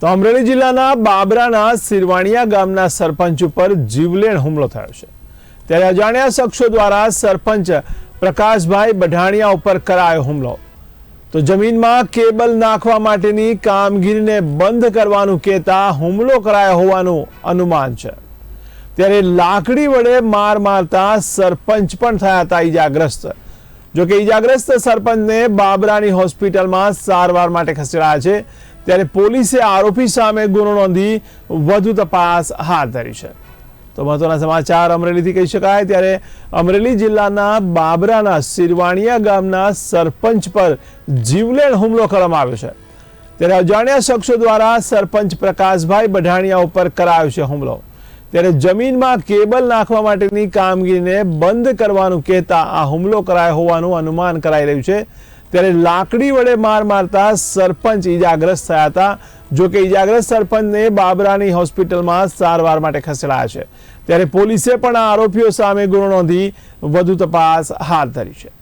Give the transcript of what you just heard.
તો અમરેલી જિલ્લાના બાબરાના સિરવાણિયા ગામના સરપંચ ઉપર જીવલેણ હુમલો થયો છે. ત્યારે અજાણ્યા શખ્સો દ્વારા સરપંચ પ્રકાશભાઈ બઢાણિયા ઉપર કરાયો હુમલો. તો જમીનમાં કેબલ નાખવા માટેની કામગીરીને બંધ કરવાનું કહેતા હુમલો કરાયો હોવાનું અનુમાન છે. ત્યારે લાકડી વડે માર મારતા સરપંચ પણ થયા હતા ઈજાગ્રસ્ત. જોકે ઈજાગ્રસ્ત સરપંચને બાબરાની હોસ્પિટલમાં સારવાર માટે ખસેડાયા છે. ત્યારે પોલીસે આરોપી સામે ગુનો નોંધી વધુ તપાસ હાથ ધરી છે. તો મહત્વના સમાચાર અમરેલીથી કહી શકાય, ત્યારે અમરેલી જિલ્લાના બાબરાના સિરવાણિયા ગામના સરપંચ પર જીવલેણ હુમલો કરવામાં આવ્યો છે. ત્યારે અજાણ્યા શખ્સો દ્વારા સરપંચ પ્રકાશભાઈ બઢાણિયા ઉપર કરાયો છે હુમલો. ત્યારે જમીનમાં કેબલ નાખવા માટેની કામગીરીને બંધ કરવાનું કહેતા આ હુમલો કરાયો હોવાનું અનુમાન કરાઈ રહ્યું છે. ત્યારે લાકડી વડે માર મારતા સરપંચ ઈજાગ્રસ્ત થયા હતા. જો કે ઈજાગ્રસ્ત સરપંચને બાબરાની હોસ્પિટલમાં સારવાર માટે ખસેડાયા છે. ત્યારે પોલીસે પણ આ આરોપીઓ સામે ગુનો નોંધી વધુ તપાસ હાથ ધરી છે.